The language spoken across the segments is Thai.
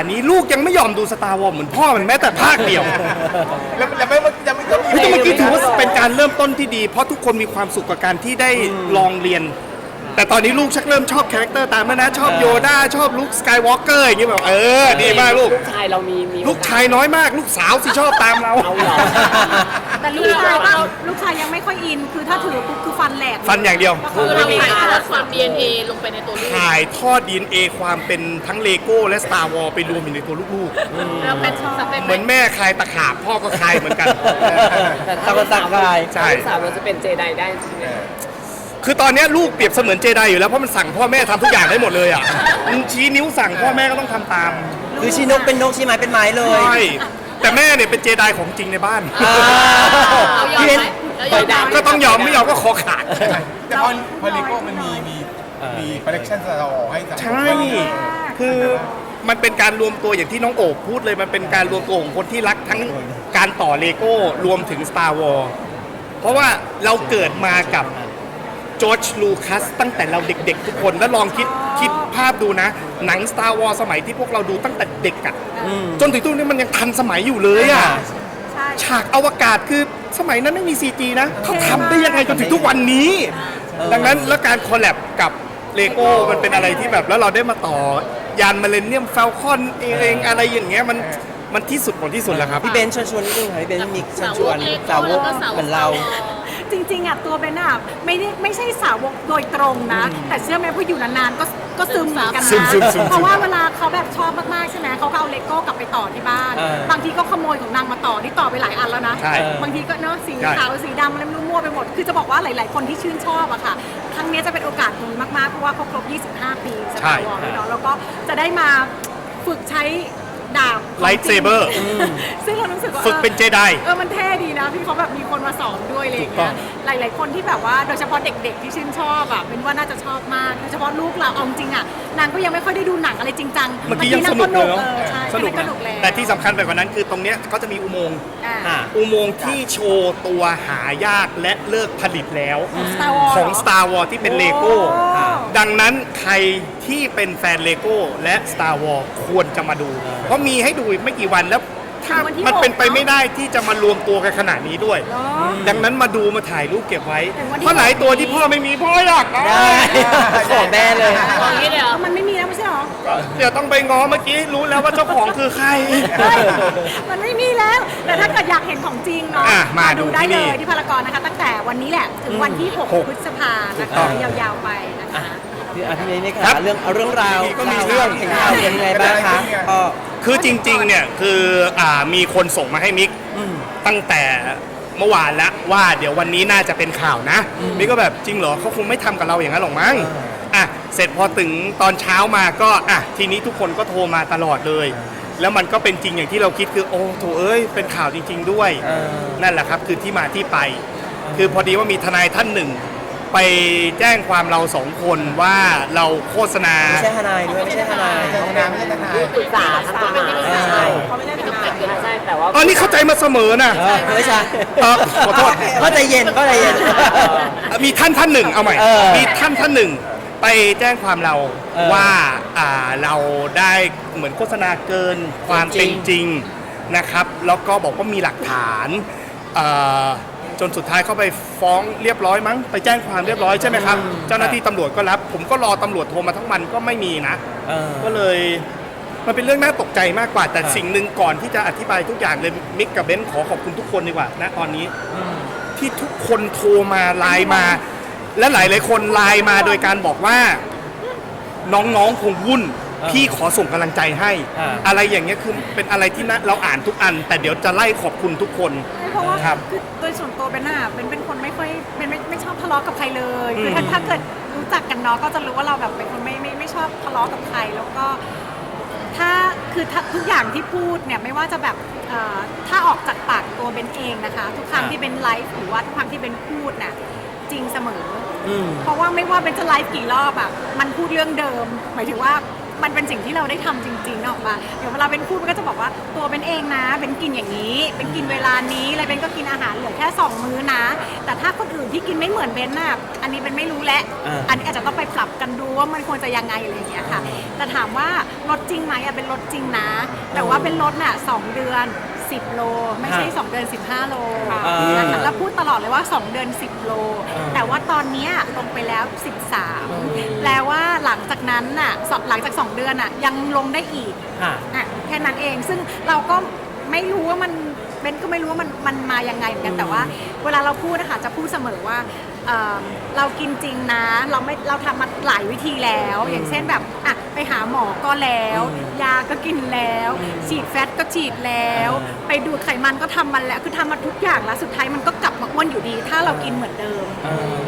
อันนี้ลูกยังไม่ยอมดูสตาร์วอลเหมือนพ่อมันแม้แต่ภาคเดียว แล้วแล้วไม่ยังไม่ต้องมี เฮ้ยแต่เมื่อกี้ถือว่าเป็นการเริ่มต้นที่ดี เพราะทุกคนมีความสุขกับการที่ได้ลองเรียน แต่ตอนนี้ลูกชักเริ่มชอบคาแรคเตอร์ตามแล้วนะ ชอบโยดาชอบลุคสกายวอล์กเกอร์อย่างเงี้ยแบบเออดีมากลูก ลูกชายเรามีมีลูกชายน้อยมาก ลูกสาวสิชอบตามเรา เอาเหรอ แต่ลูกชายก็ลูกชายยังไม่ค่อยอิน คือถ้าถือปุ๊บคือฟันแหลกฟันอย่างเดียว คือเราไม่ถ่ายกล้าทอดความ DNA ลงไปในตัวลูกถ่ายทอดดีเอความเป็นทั้งเลโก้และสตาร์วอลไปรวมอยู่ในตัวลูกแล้วเป็นสเต็ปๆ เหมือนแม่คลายตะขาบพ่อก็คลายเหมือนกัน แต่ตะวันตกลายใช่ลูกสาวเราจะเป็นเจไดได้จริงไหมคือตอนเนี้ยลูกเปรียบเสมือนเจไดอยู่แล้ว เพราะมันสั่งพ่อแม่ทำทุกอย่างได้หมดเลยอะมันชี้นิ้วสั่งพ่อแม่ก็ต้องทำตาม คือชีนกเป็นนกชี้ไม้เป็นไม้เลย ใช่ แต่แม่เนี่ยเป็นเจไดของจริงในบ้านอ่าเรายอมพี่เบนไหมเรายอมไหม ก็ต้องยอมไม่ยอมก็คอขาด แต่พอพอเลโก้มันมีมีมีคอลเลคชันสตาร์วอลให้สังคมใช่ คือมันเป็นการรวมตัวอย่างที่น้องโอบพูดเลย มันเป็นการรวมตัวของคนที่รักทั้งการต่อเลโก้รวมถึง Star Wars เพราะว่าเราเกิดมากับ จอร์จลูคัสตั้งแต่เราเด็กๆทุกคนแล้วลองคิดคิดภาพดูนะ หนัง Star Wars สมัยที่พวกเราดูตั้งแต่เด็กอะจนถึงทุกวันนี้มันยังทันสมัยอยู่เลยอะใช่ฉากอวกาศคือสมัยนั้นไม่มี CG นะเขาทำได้ยังไงจนถึงทุกวันนี้ ดังนั้นแล้วการคอลแลบกับเลโก้มันเป็นอะไรที่แบบแล้วเราได้มาต่อยานมาเลเนียมฟ a ลคอนเองอะไรอย่างเงี้ยมันมันที่สุดของที่สุดแล้วครับ พี่เบนชวนชวนนิดนึงค่ะพี่เบนมิกชวนชวนสาสาววกกแล้วก็สาวกเหมือนเรา จริงๆอะตัวเบนอะไม่ได้ไม่ใช่สาวกโดยตรงนะ แต่เชื่อไหมพออยู่นานๆก็ก็ซึมเหมือนกันซึมนะซึมซึมเพราะว่าเวลาเขาแบบชอบมากๆใช่ไหมเขาก็เอาเลโก้กลับไปต่อที่บ้าน เออบางทีก็ขโมยของนางมาต่อที่ต่อไปหลายอันแล้วนะ ใช่บางทีก็เนอะสีใช่ ขาวสีดำอะไรไม่รู้มั่วไปหมด คือจะบอกว่าหลาย ๆ คนที่ชื่นชอบอะค่ะ ครั้งนี้จะเป็นโอกาสดีมากๆ เพราะว่าเขาครบ 25 ปีสใช่ตาร์วอร์เนาะแล้วก็จะได้มาฝึกใช้ ดาบของจง Lightsaber ซึ่งเรารู้สึกว่าฝึกเป็นเจไดเออมันเท่ดีนะพี่เขาแบบมีคนมาสอนด้วยอะไรอย่างถูกต้เงี้อยงหลายๆคนที่แบบว่าโดยเฉพาะเด็กๆที่ชื่นชอบอะเป็นว่าน่าจะชอบมากโดยเฉพาะลูกเราเอาจริงอะนางก็ยังไม่ค่อยได้ดูหนังอะไรจริงจังเมื่อกี้ยังสนุกเลยเนาะออใช่สนุกสนะนุกแล้ว แต่ที่สำคัญไปกว่านั้นคือตรงเนี้ยเขาจะมีอุโมงค์อ่า อะอุโมงค์ที่โชว์ตัวหายากและเลิกผลิตแล้ว Star Wars ของ เหรอ Star Wars ที่เป็นเลโก้โอ้ ดังนั้นใครที่เป็นแฟนเลโก้และ Star Wars ควรจะมาดู เพราะมีให้ดูอีกไม่กี่วันแล้ว ถ้าวันที่มันเป็นไปหกเนอะไม่ได้ที่จะมารวมตัวกันขนาดนี้ด้วยเหรอดังนั้นมาดูมาถ่ายรูปเก็บไว้ถึงวันที่ เพราะไหนหกตัวที่พ่อไม่มีพ่ออยากได้ได้ ขอแม่เลย อย่างนี้เลยเหรอมันไม่มีแล้วไม่ใช่เหรอ เดี๋ยวต้องไปง้อเมื่อกี้รู้แล้วว่าเจ้าของคือใคร เฮ้ยมันไม่มีแล้ว แต่ถ้าเกิดอยากเห็นของจริงเนาะอะมาดูได้ที่นี่เลยที่พารากอนนะคะ ตั้งแต่วันนี้แหละ ถึงวันที่หก6พฤษภานะต้คะองยาวๆไปนะคะ พี่อาพี่เบนนี่ครัค่ะบเรื่องเอาเรื่องราวก็มีเรื่องเห็นข่าวเป็นไงบ้างคะก็คือจริงๆ เนี่ยคืออ่ามีคนส่งมาให้มิกอืม ตั้งแต่เมื่อวานแล้วว่าเดี๋ยววันนี้น่าจะเป็นข่าวนะมิกก็แบบจริงเหรอเขาคงไม่ทำกับเราอย่างนั้นหรอกมั้งอะเสร็จพอถึงตอนเช้ามาก็อะทีนี้ทุกคนก็โทรมาตลอดเลย แล้วมันก็เป็นจริงอย่างที่เราคิดคือโอ้โถเอ้ยเป็นข่าวจริง ๆ ด้วย เออ นั่นแหละครับคือที่มาที่ไป คือพอดีว่ามีทนายท่านหนึ่ง ไปแจ้งความเราสองคนว่าเราโฆษณา ไม่ใช่ทนายด้วยไม่ใช่ทนายไม่ใช่ทนายไม่ใช่ทนาย ปรึกษาทางกฎหมายใช่เขาไม่ได้เป็นทนายใช่แต่ว่าอ๋อนี่เข้าใจมาเสมอนะ เออไม่ใช่เออขอโทษ ก็ใจเย็นก็ใจเย็น มีท่านท่านหนึ่งเอาใหม่ เออมีท่านท่านหนึ่ง ไปแจ้งความเราเออว่าอ่าเราได้เหมือนโฆษณาเกินความจริเป็นงจริงนะครับ แล้วก็บอกว่ามีหลักฐานเอ่อ จนสุดท้ายเขาไปฟ้องเรียบร้อยมั้งไปแจ้งความเรียบร้อยใช่ไหมครับ เจ้าหน้าที่ตำรวจก็รับ ผมก็รอตำรวจโทรมาทั้งวันก็ไม่มีนะ เออ ก็เลยมันเป็นเรื่องน่าตกใจมากกว่า แต่อ่า สิ่งหนึ่งก่อนที่จะอธิบายทุกอย่างเลยมิกกับเบนซ์ขอขอบคุณทุกคนดีกว่าณตอนนี้ที่ทุกคนโทรมาไลน์มา และหลายหลายๆคนไลน์มาโดยการบอกว่า น้องๆคงวุ่นอ่า พี่ขอส่งกำลังใจให้ อ่า อะไรอย่างเงี้ยคือเป็นอะไรที่นะเราอ่านทุกอัน แต่เดี๋ยวจะไล่ขอบคุณทุกคน เพราะว่าครับคือโดยส่วนตัวเป็นน่ะเป็นเป็นคนไม่ค่อยเป็นไม่ไม่ชอบทะเลาะกับใครเลยคือมถ้าถ้าเกิดรู้จักกันเนาะก็จะรู้ว่าเราแบบเป็นคนไม่ไม่ไม่ชอบทะเลาะกับใครแล้วก็ ถ้าคือถ้าทุกอย่างที่พูดเนี่ยไม่ว่าจะแบบเอ่อถ้าออกจากปากตัวเบนเองนะคะ ทุกครั้งอ่า ที่เบนไลฟ์หรือว่าทุกครั้งที่เบนพูดน่ะจริงเสมออืมเพราะว่าไม่ว่าเบนจะไลฟ์กี่รอบอะมันพูดเรื่องเดิม หมายถึงว่า มันเป็นสิ่งที่เราได้ทำจริงๆเนกออกปะเดี๋ยวเวลาเป็นพูดมันก็จะบอกว่าตัวเป็นเองนะ เป็นกินอย่างนี้ เป็นกินเวลานี้อะไรเป็นก็กินอาหารเหลือแค่สองมื้อนะ แต่ถ้าคนอื่นที่กินไม่เหมือนเบนน่ะอันนี้เป็นไม่รู้แหละอ่าอันนี้อาจจะต้องไปปรับกันดูว่ามันควรจะยังไงอะไรอย่างเงี้ยค่ะ แต่ถามว่าลดจริงไหมอะเป็นลดจริงนะ แต่ว่าเป็นลดน่ะสองเดือน 10 โล ไม่ใช่ 2 เดือน 15 โลอ่านะคะแล้วพูดตลอดเลยว่า 2 เดือน 10 โลอ่าแต่ว่าตอนเนี้ยลงไปแล้ว 13 แปลว่าหลังจากนั้นน่ะสหลังจาก 2 เดือนน่ะยังลงได้อีกค่ะอะแค่นั้นเองซึ่งเราก็ไม่รู้ว่ามันเบนก็ไม่รู้ว่ามันมันมายังไงเหมือนกันแต่ว่า เวลาเราพูดนะคะจะพูดเสมอว่าเอ่อเรากินจริงนะ เราไม่เราทำมาหลายวิธีแล้ว อย่างเช่นแบบอะไป หาหมอก็แล้ว อืมยาก็กินแล้วฉีดแฟตก็ฉีดแล้ว อ่า ไปดูดไขมันก็ทำมันแล้วคือทำมาทุกอย่างแล้วสุดท้ายมันก็กลับมาอ้วนอยู่ดี ถ้าเรากินเหมือนเดิม เออ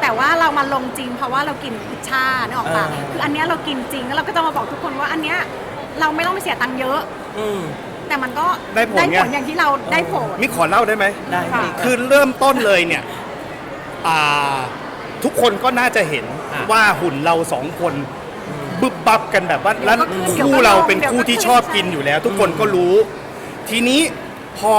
แต่ว่าเรามาลงจริงเพราะว่าเรากินพิชชาเนี่ยออกปะอ่า คืออันเนี้ยเรากินจริงแล้วเราก็จะมาบอกทุกคนว่าอันเนี้ยเราไม่ต้องไปเสียตังค์เยอะ อืม แต่มันก็ได้ผลไง อย่างที่เราได้ผล มิขอเล่าได้ไหม ได้ค่ะพี่คือเริ่มต้นเลยเนี่ยอ่าทุกคนก็น่าจะเห็นอะว่าหุ่นเราสองคน บึบบับกันแบบว่าแล้วเดี๋ยวก็ขึ้นคู่เราเป็นเดี๋ยวก็คู่ที่ขึ้นชอบกินอยู่แล้ว ทุกคนก็รู้ ทีนี้พอ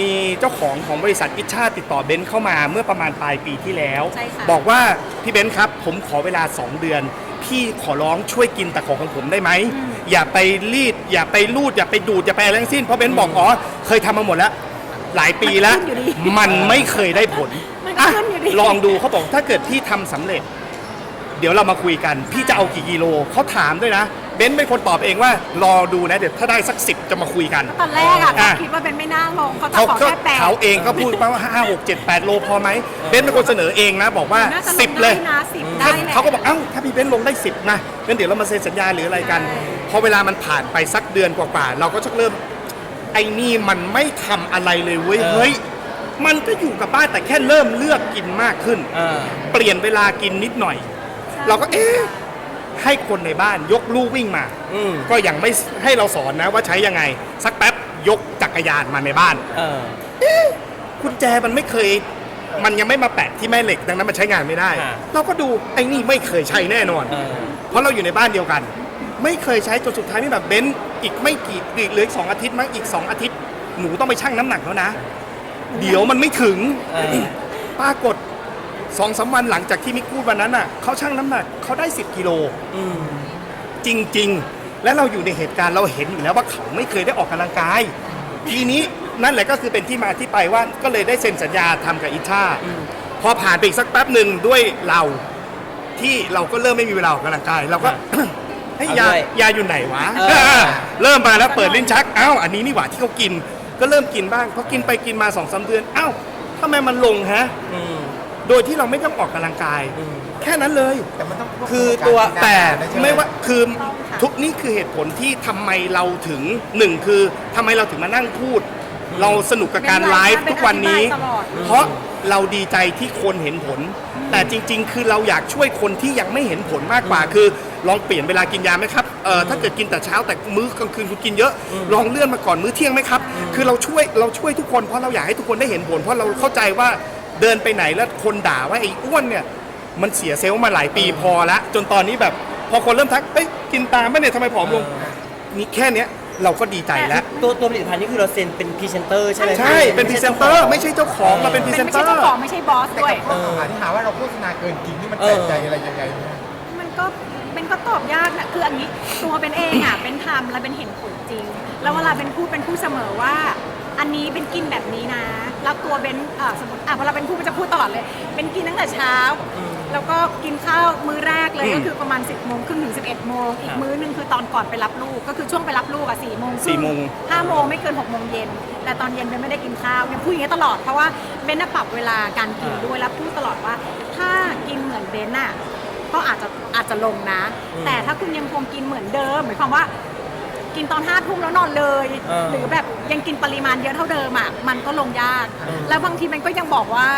มีเจ้าของของบริษัทอิชชาติดต่อเบนซ์เข้ามาเมื่อประมาณปลายปีที่แล้ว ใช่ค่ะ บอกว่าพี่เบนซ์ครับ ผมขอเวลา 2 เดือน พี่ขอร้องช่วยกินแต่ของของผมได้ไหม อย่าไปรีด อย่าไปรูด อย่าไปดูด อย่าไปอะไรทั้งสิ้น เพราะเบนซ์บอกอ๋อเคยทำมาหมดแล้ว หลายปีแล้ว มันขึ้นอยู่ดีมันไม่เคยได้ผลมันก็อะขึ้นอยู่ดีลองดูเขาบอกถ้าเกิดพี่ทำสำเร็จ เดี๋ยวเรามาคุยกัน พี่จะเอากี่กิโลเขาถามด้วยนะเบนซ์เป็นคนตอบเองว่ารอดูนะเดี๋ยวถ้าได้สักสิบจะมาคุยกัน ตอนแรกอะอะเขาคิดว่าเป็นไม่น่าลงเขาจะเขาขอก็แค่แปด เขาเองก็พูดมาว่าห้าหกเจ็ดแปดโลพอไหมเบนซ์เป็นคนเสนอเองนะ บอกว่าน่าจะลงสิบเลยได้นะสิบได้ถ้าแหละ เขาก็บอกเอ้าถ้าพี่เบนซ์ลงได้สิบนะงั้นเดี๋ยวเรามาเซ็นสัญญาหรืออะไรกันใช่พอเวลามันผ่านไปสักเดือนกว่าๆเราก็ชักเริ่ม ไอ้นี่มันไม่ทำอะไรเลยเว้ยเออเฮ้ยมันก็อยู่กับบ้านแต่แค่เริ่มเลือกกินมากขึ้นเออเปลี่ยนเวลากินนิดหน่อย เราก็เอ๊ะให้คนในบ้านยกลู่วิ่งมา อืมก็ยังไม่ให้เราสอนนะว่าใช้ยังไง สักแป๊บยกจักรยานมาในบ้าน เออ กุญแจมันไม่เคย มันยังไม่มาแปะที่แม่เหล็กดังนั้นมันใช้งานไม่ได้ อ่า เราก็ดูไอ้นี่ไม่เคยใช้แน่นอน เออ เพราะเราอยู่ในบ้านเดียวกัน ไม่เคยใช้จนสุดท้ายนี่แบบเบนซ์อีกไม่กี่อีกเหลืออีกสองอาทิตย์มั้งอีกสองอาทิตย์หนูต้องไปชั่งน้ำหนักแล้วนะ เดี๋ยวมันไม่ถึงเออ ปรากฏ สองสามวันหลังจากที่มิกพูดวันนั้นน่ะเขาชั่งน้ำหนักเขาได้ 10 กิโล อืม จริง ๆ และเราอยู่ในเหตุการณ์เราเห็นอยู่แล้วว่าเขาไม่เคยได้ออกกำลังกาย ทีนี้นั่นแหละก็คือเป็นที่มาที่ไปว่าก็เลยได้เซ็นสัญญาทำกับอิชาพอผ่านไปอีกสักแป๊บหนึ่งด้วยเราที่เราก็เริ่มไม่มีเวลาออกกำลังกายเราก็ เฮ้ยเอายาด้วยยาอยู่ไหนวะเออ เริ่มมาแล้วเปิดลิ้นชักอ้าวอันนี้นี่หว่าที่เขากิน ก็เริ่มกินบ้างพอกินไปกินมาสองสามเดือนอ้าวทำไมมันลงฮะ อืม โดยที่เราไม่ต้องออกกำลังกายอืมแค่นั้นเลย แต่มันต้องวบคือกับตัวการกินแต่อาหารด้วยใช่หไม่ว่าคือทุกนี่คือเหตุผลที่ทำไมเราถึงหนึ่งคือทำไมเราถึงมานั่งพูด เราสนุกกับการไลฟ์ทุกวันนี้ เป็นอธิบายตลอด เพราะเราดีใจที่คนเห็นผล แต่จริง ๆ คือเราอยากช่วยคนที่ยังไม่เห็นผลมากกว่า คือลองเปลี่ยนเวลากินยาไหมครับเออถ้าเกิดกินแต่เช้าแต่มื้อกลางคืนคุณกินเยอะ ลองเลื่อนมาก่อนมื้อเที่ยงไหมครับ คือเราช่วยเราช่วยทุกคนเพราะเราอยากให้ทุกคนได้เห็นผล เพราะเราเข้าใจว่า เดินไปไหนแล้วคนด่าว่าไอ้อ้วนเนี่ยมันเสียเซลล์มาหลายปีพอละจนตอนนี้แบบ พอคนเริ่มทักเอ้ยกินตามไหมเนี่ยทำไมผอมลงนี่แค่เนี้ยเราก็ดีใจแล้ว ตัวตัวผลิตภัณฑ์นี่คือเราเซ็นเป็นพรีเซนเตอร์ใช่ไหมใช่เป็นพรีเซนเตอร์ไม่ใช่เจ้าของเราเป็นพรีเป็นเซนไม่เตอใช่ร์เจ้าของไม่ใช่บอสแต่ด้วยกับข้อหาที่หาว่าเราโฆษณาเกินจริงนี่มันเอแปลอกใจอะไรยังไงเนี่ยมันก็เป็นก็ตอบยากนะคืออันนี้ตัวเป็นเองอะเป็นทำแล้วเป็นเห็นผลจริง แล้วเวลาเป็นพูดเป็นพูดเสมอว่า อันนี้เป็นกินแบบนี้นะ แล้วตัวเป็นเอ่อสมมติอะเวลาเป็นพูดมันจะพูดตลอดเลย เป็นกินตั้งแต่เช้า แล้วก็กินข้าวมื้อแรกเลยอืมก็คือประมาณ 10บโมงครึ่งถึง 11บเอ็ดโมงอีกมื้อหนึงคือตอนก่อนไปรับลูก ก็คือช่วงไปรับลูกอะสี่โมงสี่โมง ห้าโมงไม่เกินหกโมงเย็น แต่ตอนเย็นเบนไม่ได้กินข้าวยังพูดอย่างนี้ตลอดเพราะว่าเบนน่ะปรับเวลาการกินด้วยแล้วพูดตลอดว่า ถ้ากินเหมือนเบนน่ะ ก็อาจจะอาจจะลงนะอืมแต่ถ้าคุณยังคงกินเหมือนเดิมหมายความว่า กินตอนห้าทุ่มแล้วนอนเลย เออหรือแบบยังกินปริมาณเยอะเท่าเดิมอะมันก็ลงยากอืมแล้วบางทีมันก็ยังบอกว่า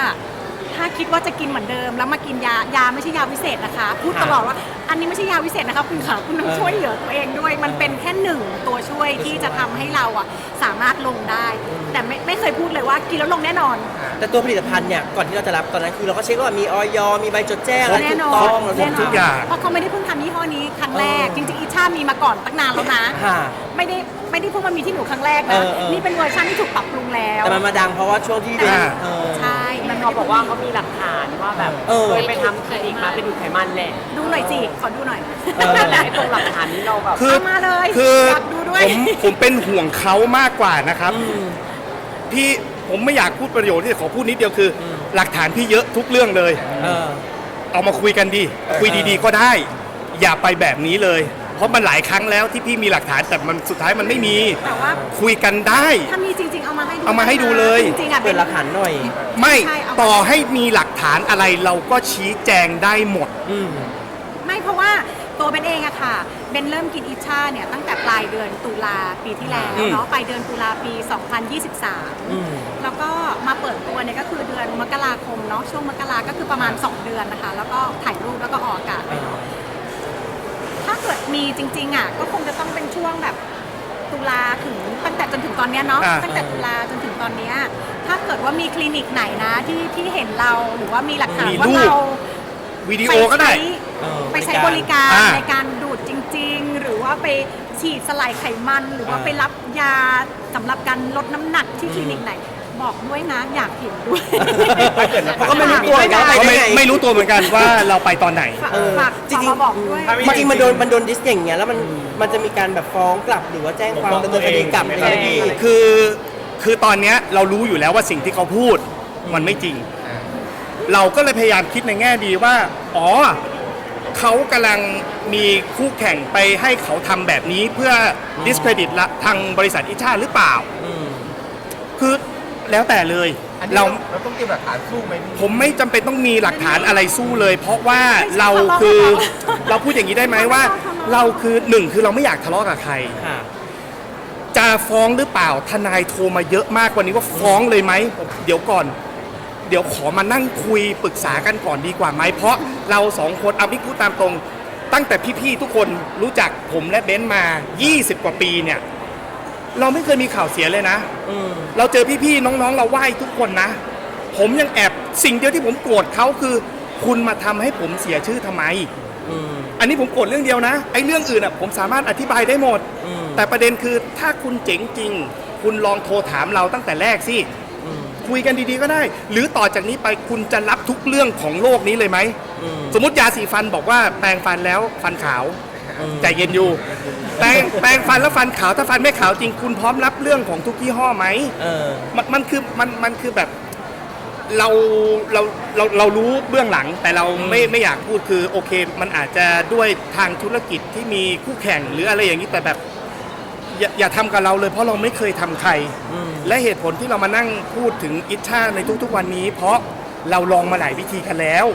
ถ้าคิดว่าจะกินเหมือนเดิม แล้วมากินยายาไม่ใช่ยาวิเศษนะคะ พูดตลอดว่าอันนี้ไม่ใช่ยาวิเศษนะคะคุณขาคุณต้องเออช่วยเหลือตัวเองด้วย มันเป็นแค่หนึ่งตัวช่วยที่จะทำให้เราอะสามารถลงได้ แต่ไม่ไม่เคยพูดเลยว่ากินแล้วลงแน่นอน แต่ตัวผลิตภัณฑ์เนี่ย ก่อนที่เราจะรับตอนนั้นคือเราก็เช็คว่ามีออยมีใบจดแจ้งอะไรแน่ถูกนอนต้องเราแน่นทุอกนอย่าง เพราะเขาไม่ได้เพิ่งทำยี่ห้ ออันนี้ครั้งแรก จริงๆอิชามีมาก่อนตั้งนานแล้วนะ ค่ะไม่ได้ไม่ได้เพิ่งมามีที่หนูครั้งแรกเอนะ อเออ นี่เป็นเวอร์ชันที่ถูกปรับปรุงแล้ว แต่มันมาดังเพราะว่าช่วงที่เดินอ่า เออ ใช่มันเขาบอกว่าเขามีหลักฐานว่าแบบเออ เคยไปทำคลินิกมาไปดูดไขมันแหละดูหน่อยสิ ขอดูหน่อย เออ แต่ไอ้ตรงหลักฐานนี้เราแบบ คือเอามาเลยคืออยากดูด้วย ผมผมเป็นห่วงเขามากกว่านะครับอืมพี่ผมไม่อยากพูดประโยชน์ที่ขอพูดนิดเดียวคืออมหลักฐานพี่เยอะทุกเรื่องเลย เออ เอามาคุยกันดี คุยดีๆก็ได้ อย่าไปแบบนี้เลย เพราะมันหลายครั้งแล้วที่พี่มีหลักฐานแต่มันสุดท้ายมันไม่มี แต่ว่าคุยกันได้ ถ้ามีจริง ๆ เอามาให้ดูเอามาให้ดูเลย จริงๆอะเปิดหลักฐานหน่อย ไม่ใช่เอามาต่อให้มีหลักฐานอะไรเราก็ชี้แจงได้หมด อืม ไม่เพราะว่าตัวเบนเองอะค่ะเบนเริ่มกินอิชาเนี่ยตั้งแต่ปลายเดือนตุลาปีที่แล้วอืม เนาะปลายเดือนตุลาปีอืม2023แล้วก็มาเปิดตัวเนี่ยก็คือเดือนมกราคมเนาะช่วงมกราก็คือประมาณ 2 เดือนนะคะ แล้วก็ถ่ายรูปแล้วก็ออกอากาศไปเนาะ ถ้าเกิดมีจริง ๆอะก็คงจะต้องเป็นช่วงแบบตุลาถึงตั้งแต่จนถึงตอนเนี้ยเนาะอ่า ตั้งแต่ตุลาจนถึงตอนเนี้ยถ้าเกิดว่ามีคลินิกไหนนะที่ที่เห็นเราหรือว่ามีหลักฐานมีว่ารูป เรา วิดีโอก็ได้ไปใช้เออไปใช้บริการอ่า ในการดูดจริง ๆ หรือว่าไปฉีดสลายไขมัน หรือว่าอ่า ไปรับยาสำหรับการลดน้ำหนักที่คลินิกไหน บอกด้วยนะอยากเห็นด้วยเพราะก็ไม่รู้ตัวเหมือนกันว่าไปก็ได้ไม่ไงไม่รู้ตัวเหมือนกันว่าเราไปตอนไหน ฝากเออฝากจริงๆฝากมาบอกด้วยจริงๆมันโดนมันโดนดิสอย่างเงี้ยแล้วมันมันจะมีการแบบฟ้องกลับหรือว่าแจ้งความดำเนินคดีกลับอะไรอย่างเงี้ยคือคือตอนเนี้ยเรารู้อยู่แล้วว่าสิ่งที่เขาพูดมันไม่จริง เราก็เลยพยายามคิดในแง่ดีว่า อ๋อเขากำลังมีคู่แข่งไปให้เขาทำแบบนี้เพื่อ discredit ละทางบริษัทอิชาหรือเปล่าอืมคือ แล้วแต่เลย อันนี้เราเราเราต้องเก็บหลักฐานสู้ไหมพี่ผมไม่จำเป็นต้องมีหลักฐานอะไรสู้เลย เพราะว่าไม่ใช่เราทะเลาะคือกันหรอเราพูดอย่างนี้ได้ไหมว่าไม่ใช่ทะเลาะเราคือหนึ่งคือเราไม่อยากทะเลาะกับใครค่ะจะฟ้องหรือเปล่าทนายโทรมาเยอะมากกว่านี้ว่าฟ้องเลยไหมเดี๋ยวก่อน เดี๋ยวขอมานั่งคุยปรึกษากันก่อนดีกว่าไหมเพราะเราสองคนเอาพี่พูดตามตรง ตั้งแต่พี่ๆทุกคนรู้จักผมและเบนซ์มา 20 กว่าปีเนี่ย เราไม่เคยมีข่าวเสียเลยนะอืมเราเจอพี่ๆน้องๆ เราไหว้ทุกคนนะ ผมยังแอบสิ่งเดียวที่ผมโกรธเขาคือ คุณมาทำให้ผมเสียชื่อทำไมอืมอันนี้ผมโกรธเรื่องเดียวนะไอ้เรื่องอื่นอะผมสามารถอธิบายได้หมดอืมแต่ประเด็นคือถ้าคุณเจ๋งจริง คุณลองโทรถามเราตั้งแต่แรกสิอืมคุยกันดีๆก็ได้ หรือต่อจากนี้ไปคุณจะรับทุกเรื่องของโลกนี้เลยไหมอืมสมมติยาสีฟันบอกว่าแปรงฟันแล้วฟันขาวอืมใจเย็นอยู่ แปรงแปรงฟันแล้วฟันขาวถ้าฟันไม่ขาวจริงคุณพร้อมรับเรื่องของทุกยี่ห้อไหม เออ มันมันคือมันมันคือแบบเราเราเราเรารู้เบื้องหลัง แต่เราไม่ไม่อยากพูดคือโอเค มันอาจจะด้วยทางธุรกิจที่มีคู่แข่งหรืออะไรอย่างนี้แต่แบบ อย่าอย่าทำกับเราเลย เพราะเราไม่เคยทำใคร อืม และเหตุผลที่เรามานั่งพูดถึงอิชชาในทุกๆวันนี้ เพราะเราลองมาหลายวิธีกันแล้ว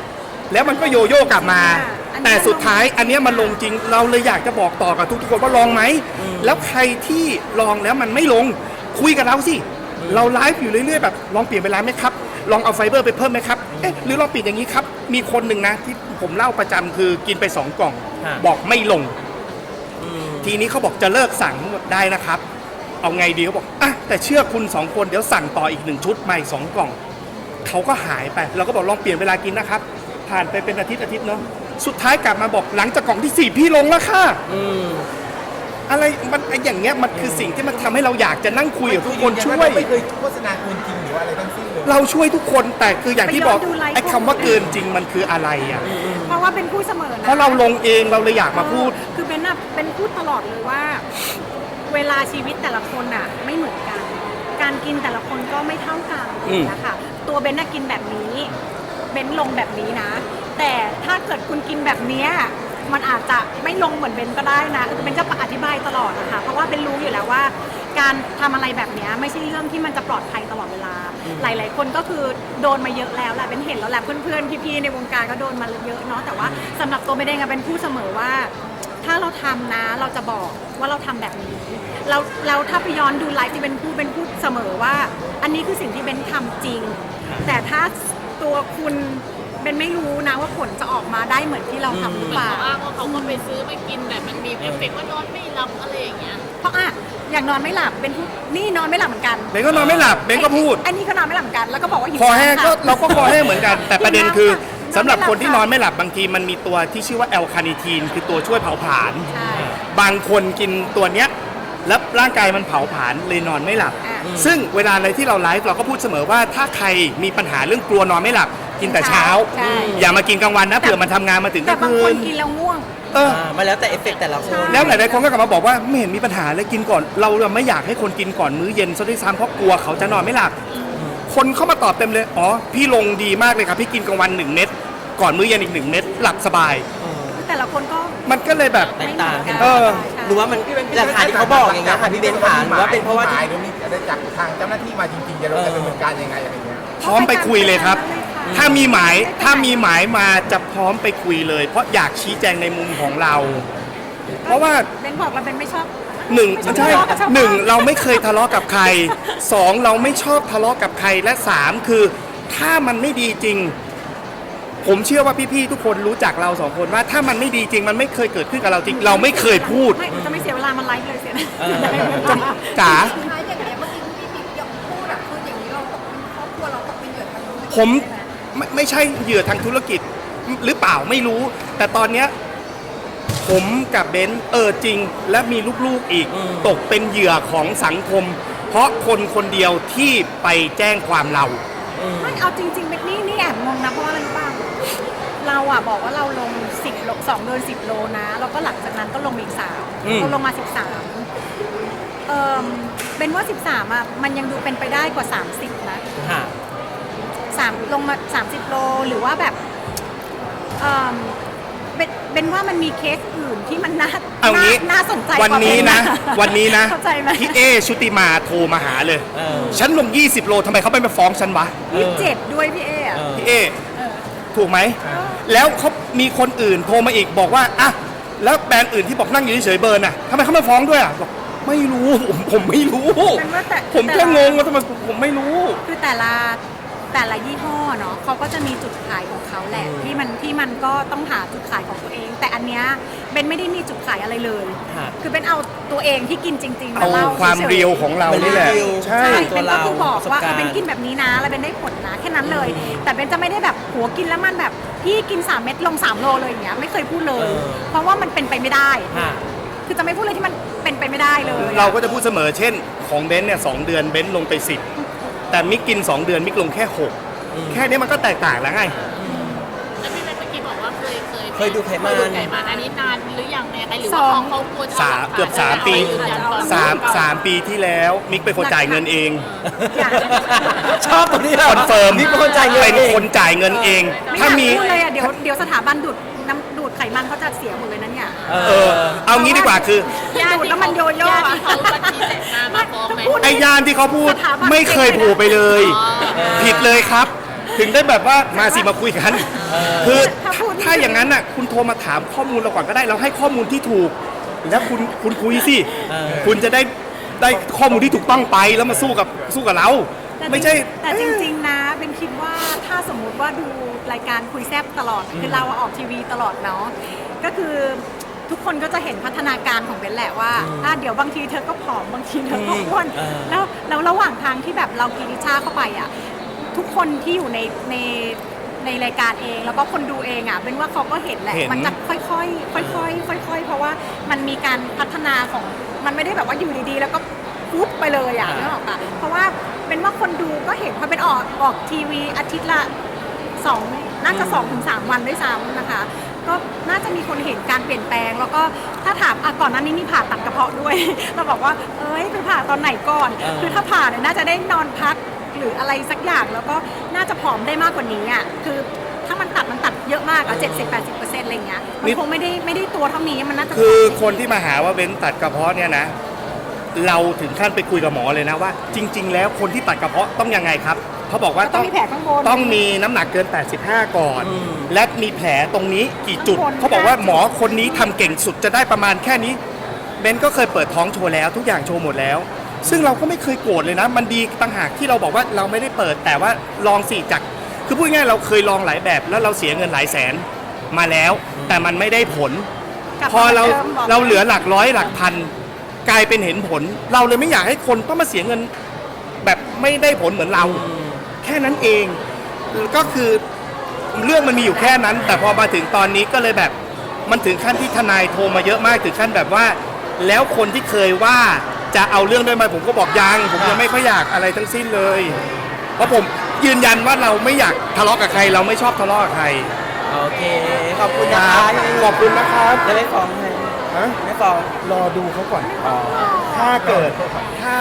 แล้วมันก็โยโย่กลับมาอันนี้ แต่สุดท้ายอันเนี้ยมันลงจริง เราเลยอยากจะบอกต่อกับทุกๆคนว่าลองไหมอืมแล้วใครที่ลองแล้วมันไม่ลง คุยกับเราสิ เราไลฟ์อยู่เรื่อยๆแบบลองเปลี่ยนเวลาไหมครับ ลองเอาไฟเบอร์ไปเพิ่มไหมครับ เอ๊ะหรือลองเปลี่ยนอย่างนี้ครับ มีคนหนึ่งนะที่ผมเล่าประจำคือกินไปสองกล่อง ฮะ บอกไม่ลงอืมทีนี้เขาบอกจะเลิกสั่งทั้งหมดได้นะครับ เอาไงดีเขาบอกอะแต่เชื่อคุณสองคนเดี๋ยวสั่งต่ออีกหนึ่งชุดใหม่สองกล่อง เขาก็หายไป เราก็บอกลองเปลี่ยนเวลากินนะครับ ผ่านไปเป็นอาทิตย์อาทิตย์เนาะ สุดท้ายกลับมาบอกหลังจากกล่องที่สี่พี่ลงแล้วค่ะอืมอะไรมันไอ้อย่างเงี้ยมันคือสิ่งที่มันทำให้เราอยากจะนั่งคุยกับทุกคนช่วย ไม่เคยโฆษณาเกินจริงหรือว่าอะไรทั้งสิ้นเลยเราช่วยทุกคนแต่คืออย่างที่บอกไปย้อนดูไลฟ์ ไอ้คำว่าเกินจริงมันคืออะไรอะเพราะว่าเป็นผู้เสมอนะเพราะเราลงเองเราเลยอยากมาพูด คือเบนน่ะเป็นพูดตลอดเลยว่า เวลาชีวิตแต่ละคนอะ ไม่เหมือนกัน การกินแต่ละคนก็ไม่เท่ากันอืม นะคะตัวเบนน่ะกินแบบนี้ เบนลงแบบนี้นะ แต่ถ้าเกิดคุณกินแบบเนี้ยมันอาจจะไม่ลงเหมือนเบนก็ได้นะคือเบนจะอธิบายตลอดนะคะเพราะว่าเบนรู้อยู่แล้วว่า การทำอะไรแบบเนี้ยไม่ใช่เรื่องที่มันจะปลอดภัยตลอดเวลา หลาย ๆ คนก็คือโดนมาเยอะแล้วแหละเบนเห็นแล้วแหละเพื่อนๆพี่ๆในวงการก็โดนมาเยอะเนาะแต่ว่าสำหรับตัวเบนเองอะเป็นผู้เสมอว่า ถ้าเราทำนะเราจะบอกว่าเราทำแบบนี้เราเราถ้าไปย้อนดูไลฟ์ที่เป็นพูดเป็นพูดเสมอว่า อันนี้คือสิ่งที่เบนทำจริง แต่ถ้าตัวคุณ เบนไม่รู้นะว่าผลจะออกมาได้เหมือนที่เราทำหรือเหมืเปอนล่าเขาอ้างว่าเขาก็ไปซื้อไปกินแต่มันมีเอฟเฟกต์ว่านอนไม่หลับอะไรอย่างเงี้ย เพราะอะอย่างนอนไม่หลับเป็นพูดนี่นอนไม่หลับเหมือนกันเบนก็นอนไม่หลับเบนก็พูด อันนี้ก็นอนไม่หลับเหมือนกันแล้วก็บอกว่าหิวคอแห้งน้ำก็ค่ะ เราก็คอแห้งเหมือนกัน แต่ประเด็นคือสำหรับคนที่นอนไม่หลับบางทีมันมีตัวที่ชื่อว่าแอลคาเนิทีนคือตัวช่วยเผาผลาญใช่ บางคนกินตัวเนี้ยแล้วร่างกายมันเผาผลาญเลยนอนไม่หลับ อะ ซึ่งเวลาในที่เราไลฟ์เราก็พูดเสมอว่าถ้าใครมีปัญหาเรื่องกลัวนอนไม่หลับ กินแต่เช้า ใช่ อย่ามากินกลางวันนะเผื่อมันทำงานมาถึงกแต่ลางบางคืคนนกินแล้วง่วง เออ อ่ามันแล้วแต่เอฟเฟกต์แต่ละคน แล้วหลายๆคนก็กลับมาบอกว่าไม่เห็นมีปัญหาเลยกินก่อน เราไม่อยากให้คนกินก่อนมื้อเย็นซะด้วยซ้ำเพราะกลัวเขาจะนอนไม่หลับคนเข้ามาตอบเต็มเลยอ๋อพี่ลงดีมากเลยครับพี่กินกลางวันหนึ่งเม็ดก่อนมื้อเย็นอีกหนึ่งเม็ดหลับสบาย แต่ละคนก็มันก็เลยแบบ แตกต่างกัน เออใช่หรือว่ามันหลักฐานที่เขาบอกอย่างเงี้ยค่ะพี่เบนซ์ขาหรือว่าเป็นเพราะว่า หมายที่หรือมีอะไรจากทางเจ้าหน้าที่มาจริงๆจะเราจะดำเนินการยังไงอะไรเงี้ย พร้อมไปคุยเลยครับ ถ้ามีหมายถ้ามีหมายมาจะพร้อมไปคุยเลย เพราะอยากชี้แจงในมุมของเรา เพราะว่าเบนบอกเราเป็นไม่ชอบหนึ่งไม่ชอบใช่ทะเลาะกับชาวบ้านหนึ่งเราไม่เคยทะเลาะกับใครสองเราไม่ชอบทะเลาะกับใครและสามคือถ้ามันไม่ดีจริง ผมเชื่อว่าพี่ๆทุกคนรู้จักเราสองคนว่า ถ้ามันไม่ดีจริง มันไม่เคยเกิดขึ้นกับเราจริง เราไม่เคยพูด ไม่จะไม่เสียเวลามันไลฟ์เลยเสียนะเออจ๋า สุดท้ายอย่างไรเมื่อกี้ที่พี่บิ๊กยังพูดอะคืออย่างนี้เราตกเป็นครอบครัวเราตกเป็นเหยื่อทางนู้นผม ไม่ไม่ใช่เหยื่อทางธุรกิจหรือเปล่าไม่รู้ แต่ตอนเนี้ยผมกับเบนซ์เออจริง และมีลูกๆอีกอืมตกเป็นเหยื่อของสังคม เพราะคนคนเดียวที่ไปแจ้งความเรา ไม่เอาจริงๆเบนนี่นี่แอบงงนะเพราะว่าอะไรรู้ป่ะเราอะบอกว่าเราลงสิบโลสองเดือนสิบโลนะ แล้วก็หลังจากนั้นก็ลงอีกสามอืมเราลงมาสิบสามเออเป็นว่าสิบสามอะมันยังดูเป็นไปได้กว่าสามสิบนะ ค่ะ สามลงมา 30 โลหรือว่าแบบเอิ่มเป็นเป็นว่ามันมีเคสอื่นที่มันน่าเอางี้ น่าน่าสนใจวันนี้นะกว่าวันนี้นะเข้าใจไหมพี่เอชุติมาโทรมาหาเลย เออ ฉันลง 20 โลทำไมเขาไม่มาฟ้องฉันวะ ยี่สิบเจ็ดด้วยพี่เออะเออพี่เอถูกไหม แล้วเขามีคนอื่นโทรมาอีกบอกว่าอะแล้วแบรนด์อื่นที่บอกนั่งอยู่เฉยๆเบิร์นอะทำไมเขาไม่ฟ้องด้วยอะบอกไม่รู้ผมผมไม่รู้เป็นว่าแต่ผมแค่งงว่าทำไมผมไม่รู้ คือแต่ละ แต่ละยี่ห้อเนาะเขาก็จะมีจุดขายของเขาแหละที่มันที่มันก็ต้องหาจุดขายของตัวเอง แต่อันเนี้ยเบนไม่ได้มีจุดขายอะไรเลยค่ะคือเป็นเอาตัวเองที่กินจริงๆเอามาเล่าความฉยๆ เรียวของเรานี่แหละเป็นรีวิวใช่ ใช่ตัเป็วนเราก็คือบอกประสบว่าการณ์เออเป็นกินแบบนี้นะ แล้วเป็นได้ผลนะแค่นั้นเลย แต่เป็นจะไม่ได้แบบหัวกินแล้วมันแบบพี่กิน 3 เม็ดลง 3 โลเลยอย่างเงี้ยไม่เคยพูดเลย เออ เพราะว่ามันเป็นไปไม่ได้ค่ะคือจะไม่พูดเลยที่มันเป็นไปไม่ได้เลยเราก็จะพูดเสมอเช่น ของเบนซ์เนี่ยสองเดือนเบนซ์ลงไป10 แต่มิกกิน 2 เดือนมิกลงแค่อืม6แค่นี้มันก็แตกต่างแล้วไง แล้วพี่เบนเมื่อกี้บอกว่าเคยเคยเคยดูไขมัน เคยดูไขมันอันนี้นานหรือยังไงคะหรือว่าของ เขากลัวจะสามเกือบสามปียืนยันก่อนสามสามปีที่แล้วมิกเป็นคนจ่ายเงินเองอยากชอบตรงนี้คอนเฟิร์มนี่เป็นคนจ่ายเงินเป็นเองคนจ่ายเงินเอง ไม่อถ้ายากมี พูดเลยอะเดี๋ยวเดี๋ยวสถาบันดูดน้ำดูดไขมันเขาจะเสียหมดเลยนะเนี่ยเอเออเอางี้ดีกว่าคือญาติดูดที่แล้วมันโยโย่ญาติอะ ที่เขาปฏิเสธมามาฟ้องไหม พูดไอ้ยานที่เขาพูดสถาบัน ไม่เคยผูกไปเลยอ๋อผิดเลยครับ ถึงได้แบบว่ามาสิมาคุยกันคือถ้าถ้าอย่างนั้นน่ะคุณโทรมาถามข้อมูลเราก่อนก็ได้เราให้ข้อมูลที่ถูก แล้วคุณคุณคุยสิเออคุณจะได้ได้ข้อมูลที่ถูกต้องไปแล้วมาสู้กับสู้กับเรา แต่ไม่ใช่แต่จริง ๆ นะเป็นคิดว่าถ้าสมมุติว่าดูรายการคุยแซบตลอด คือเราอะออกทีวีตลอดเนาะก็คือ ทุกคนก็จะเห็นพัฒนาการของเบนแหละว่าอะเดี๋ยวบางทีเธอก็ผอมบางทีเธอก็อ้วนเออ แล้วแล้วระหว่างทางที่แบบเรากินลิชาเข้าไปอะทุกคนที่อยู่ในในในรายการเองแล้วก็คนดูเองอะเป็นว่าเขาก็เห็นแหละเห็น มันจะค่อยๆค่อยๆค่อย ๆ เพราะว่ามันมีการพัฒนาของมันไม่ได้แบบว่าอยู่ดีๆ แล้วก็ปุ๊บไปเลยอะอ่านึกออกปะเพราะว่าเป็นว่าคนดูก็เห็นพอเป็นออกออกทีวีอาทิตย์ละ สองน่าจะสองถึงสามวันด้วยซ้ำนะคะ ก็น่าจะมีคนเห็นการเปลี่ยนแปลง แล้วก็ถ้าถามอะก่อนหน้านี้มีผ่าตัดกระเพาะด้วย เราบอกว่าเอ้ยไปผ่าตอนไหนก่อน เออ คือถ้าผ่าเนี่ยน่าจะได้นอนพักหรืออะไรสักอย่าง แล้วก็น่าจะผอมได้มากกว่านี้อะคือถ้ามันตัดมันตัดเยอะมากอะเจ็ดสิบแปดสิบเปอร์เซ็นต์อะไรเงี้ยมันคงไม่ได้ไม่ได้ตัวเท่านี้มันน่าจะคือคนที่มาหาว่าเว้นตัดกระเพาะเนี่ยนะ เราถึงขั้นไปคุยกับหมอเลยนะว่า จริง ๆ แล้วคนที่ตัดกระเพาะต้องยังไงครับ เขาบอกว่าต้องมีแผลข้างบน ต้องมีน้ำหนักเกิน 85 ก่อนอืมและมีแผลตรงนี้กี่จุด ข้างบนเขาบอกว่าหมอคนนี้ทำเก่งสุดจะได้ประมาณแค่นี้เบนก็เคยเปิดท้องโชว์แล้ว ทุกอย่างโชว์หมดแล้ว ซึ่งเราก็ไม่เคยโกรธเลยนะ มันดีต่างหากที่เราบอกว่าเราไม่ได้เปิดแต่ว่าลองสิจากคือพูดง่ายๆเราเคยลองหลายแบบแล้วเราเสียเงินหลายแสนมาแล้ว แต่มันไม่ได้ผล กลับพอเรามดิมบกเราเหลือหลักร้อยหลักพันกลายเป็นเห็นผล เราเลยไม่อยากให้คนต้องมาเสียเงิน แบบไม่ได้ผลเหมือนเรา แค่นั้นเอง ก็คือเรื่องมันมีอยู่แค่นั้น แต่พอมาถึงตอนนี้ก็เลยแบบมันถึงขั้นที่ทนายโทรมาเยอะมากถึงขั้นแบบว่า แล้วคนที่เคยว่าจะเอาเรื่องด้วยไหมผมก็บอกยังผมยังไม่ค่อยอยากอะไรทั้งสิ้นเลย เพราะผมยืนยันว่าเราไม่อยากทะเลาะกับใคร เราไม่ชอบทะเลาะกับใครโอเค ขอบคุณคนะรัคะบขอบคุณนะครับจะไม่ฟ้องใครฮะไม่ฟ้องรอดูเขาก่อนถ้าเกิดถ้า